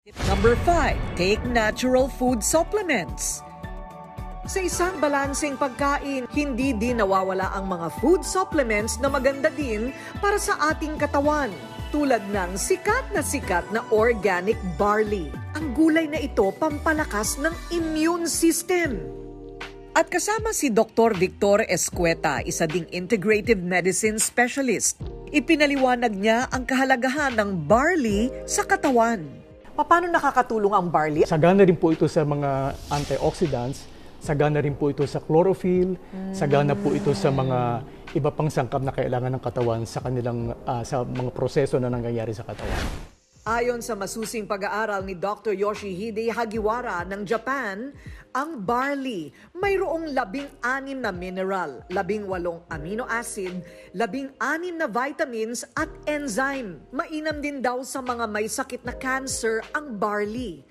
Tip number 5, take natural food supplements. Sa isang balanseng pagkain, hindi din nawawala ang mga food supplements na maganda din para sa ating katawan. Tulad ng sikat na sikat na organic barley. Ang gulay na ito pampalakas ng immune system. At kasama si Dr. Victor Escueta, isa ding integrative medicine specialist. Ipinaliwanag niya ang kahalagahan ng barley sa katawan. Paano nakakatulong ang barley? Sagana rin po ito sa mga antioxidants, sagana rin po ito sa chlorophyll, sagana po ito sa mga iba pang sangkap na kailangan ng katawan sa kanilang ah, sa mga proseso na nangyayari sa katawan. Ayon sa masusing pag-aaral ni Dr. Yoshihide Hagiwara ng Japan, ang barley mayroong labing-anim na mineral, labing-walong amino acid, labing-anim na vitamins at enzyme. Mainam din daw sa mga may sakit na cancer ang barley.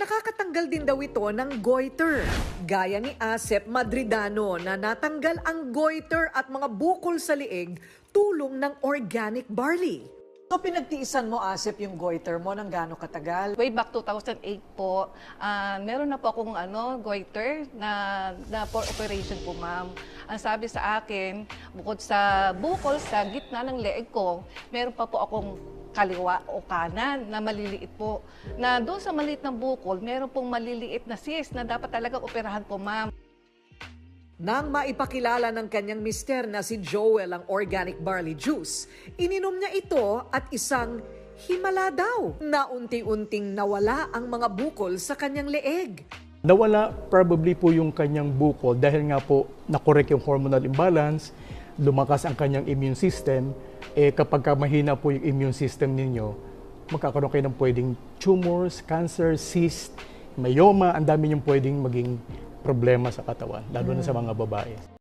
Nakakatanggal din daw ito ng goiter. Gaya ni Asep Madridano na natanggal ang goiter at mga bukol sa liig tulong ng organic barley. So pinagtiisan mo, Asep, yung goiter mo ng gaano katagal? Way back 2008 po, ah, meron na po akong ano, goiter na, na for operation po, ma'am. Ang sabi sa akin, bukod sa bukol sa gitna ng leeg ko, meron pa po akong kaliwa o kanan na maliliit po. Na doon sa maliit na bukol, meron pong maliliit na cyst na dapat talaga operahan po, ma'am. Nang maipakilala ng kanyang mister na si Joel ang organic barley juice, ininom niya ito at isang himala daw na unti-unting nawala ang mga bukol sa kanyang leeg. Nawala probably po yung kanyang bukol dahil nga po nakorek yung hormonal imbalance, lumakas ang kanyang immune system, eh kapag ka mahina po yung immune system ninyo, magkakaroon kayo ng pwedeng tumors, cancer, cyst, myoma, ang dami yung pwedeng maging problema sa katawan, lalo na sa mga babae.